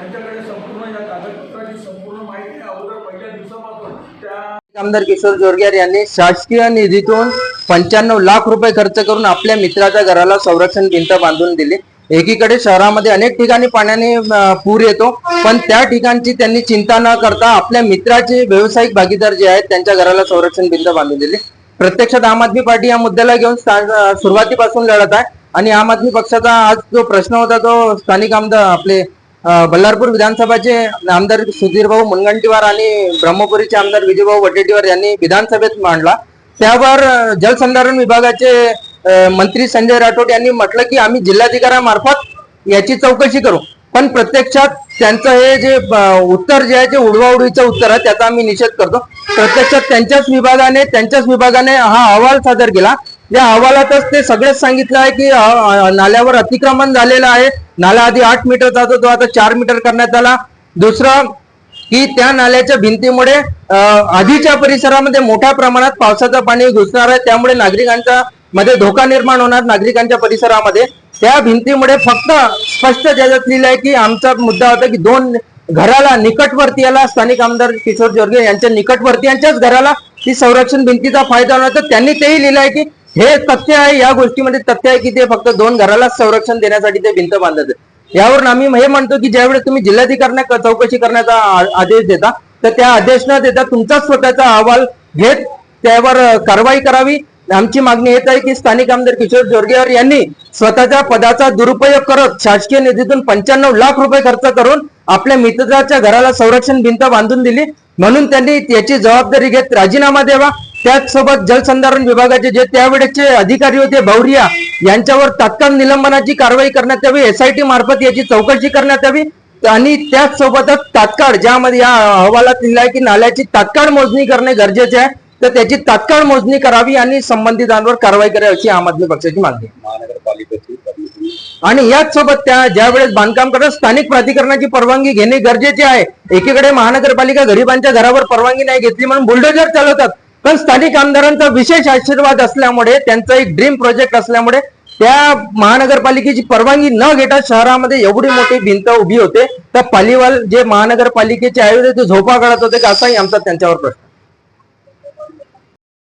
त्यांच्याकडे संपूर्ण या कागदपत्राची संपूर्ण माहिती अगोदर पहिल्या दिवसापासून त्या आमदार किशोर जोरगेर यांनी शासकीय निधीतून पंच्याण्णव लाख रुपये खर्च करून आपल्या मित्राच्या घराला संरक्षण भिंत बांधून दिली. एकीकडे शहरामध्ये अनेक ठिकाणी पाण्याने पूर येतो. पण त्या ठिकाणची त्यांनी चिंता न करता आपल्या मित्राचे व्यावसायिक भागीदार जे आहेत त्यांच्या घराला संरक्षण भिंत बांधून दिली. प्रत्यक्षात आम आदमी पार्टी या मुद्द्याला घेऊन सुरुवातीपासून लढत आहे. आणि आम आदमी पक्षाचा आज जो प्रश्न होता तो स्थानिक आमदार आपले बल्लारपूर विधानसभाचे आमदार सुधीरभाऊ मुनगंटीवार आणि ब्रह्मपुरीचे आमदार विजयभाऊ वडेट्टीवार यांनी विधानसभेत मांडला. त्यावर जलसंधारण विभागाचे मंत्री संजय राठोड यांनी म्हटलं की आम्ही जिल्हाधिकाऱ्यामार्फत याची चौकशी करू. पण प्रत्यक्षात त्यांचं हे जे उत्तर जे आहे जे उडवाउडीचं उत्तर आहे त्याचा आम्ही निषेध करतो. प्रत्यक्षात त्यांच्याच विभागाने त्यांच्याच विभागाने हा अहवाल सादर केला. या अहवालातच ते सगळेच सांगितलं आहे की नाल्यावर अतिक्रमण झालेलं आहे. नाला आधी आठ मीटरचा होता तो आता चार मीटर करण्यात आला. दुसरं की त्या नाल्याच्या भिंतीमुळे आधीच्या परिसरामध्ये मोठ्या प्रमाणात पावसाचं पाणी घुसणार आहे. त्यामुळे नागरिकांच्या मध्ये धोका निर्माण होणार नागरिकांच्या परिसरामध्ये. त्या भिंतीमुळे फक्त स्पष्ट ज्याच्यात लिहिलं आहे की आमचा मुद्दा होता की दोन घराला निकटवर्तीयाला स्थानिक आमदार किशोर जोरगे यांच्या निकटवर्तीयांच्याच घराला ती संरक्षण भिंतीचा फायदा होणार. तर त्यांनी तेही लिहिलं आहे की हे तथ्य आहे या गोष्टीमध्ये तथ्य आहे की ते फक्त दोन घरालाच संरक्षण देण्यासाठी ते भिंत बांधत यावरून आम्ही हे म्हणतो की ज्यावेळेस तुम्ही जिल्हाधिकाऱ्यांना चौकशी करण्याचा आदेश देता तर त्या आदेश न देता तुमचा स्वतःचा अहवाल घेत त्यावर कारवाई करावी. आमची मागणी हेच आहे की स्थानिक आमदार किशोर जोरगेवार यांनी स्वतःच्या पदाचा दुरुपयोग करत शासकीय निधीतून पंच्याण्णव लाख रुपये खर्च करून आपल्या मित्राच्या घराला संरक्षण भिंत बांधून दिली. म्हणून त्यांनी याची जबाबदारी घेत राजीनामा द्यावा. त्याचसोबत जलसंधारण विभागाचे जे त्यावेळेचे अधिकारी होते भौरिया यांच्यावर तात्काळ निलंबनाची कारवाई करण्यात यावी एसआयटी मार्फत याची चौकशी करण्यात यावी आणि त्याच सोबतच तात्काळ ज्यामध्ये या अहवालात लिहिलं आहे की नाल्याची तात्काळ मोजणी करणे गरजेचे आहे तर त्याची तात्काळ मोजणी करावी आणि संबंधितांवर कारवाई करावी अशी आम आदमी पक्षाची मागणी आणि याच सोबत त्या ज्या वेळेस बांधकाम करत स्थानिक प्राधिकरणाची परवानगी घेणे गरजेचे आहे एकीकडे महानगरपालिका गरिबांच्या घरावर परवानगी नाही घेतली म्हणून बुलडोजर चालवतात पण स्थानिक आमदारांचा विशेष आशीर्वाद असल्यामुळे त्यांचा एक ड्रीम प्रोजेक्ट असल्यामुळे त्या महानगरपालिकेची परवानगी न घेता शहरामध्ये एवढी मोठी भिंत उभी होते. तर पालिवाल जे महानगरपालिकेचे आयुर्वेद ते झोपा काढत होते असाही आमचा त्यांच्यावर प्रश्न.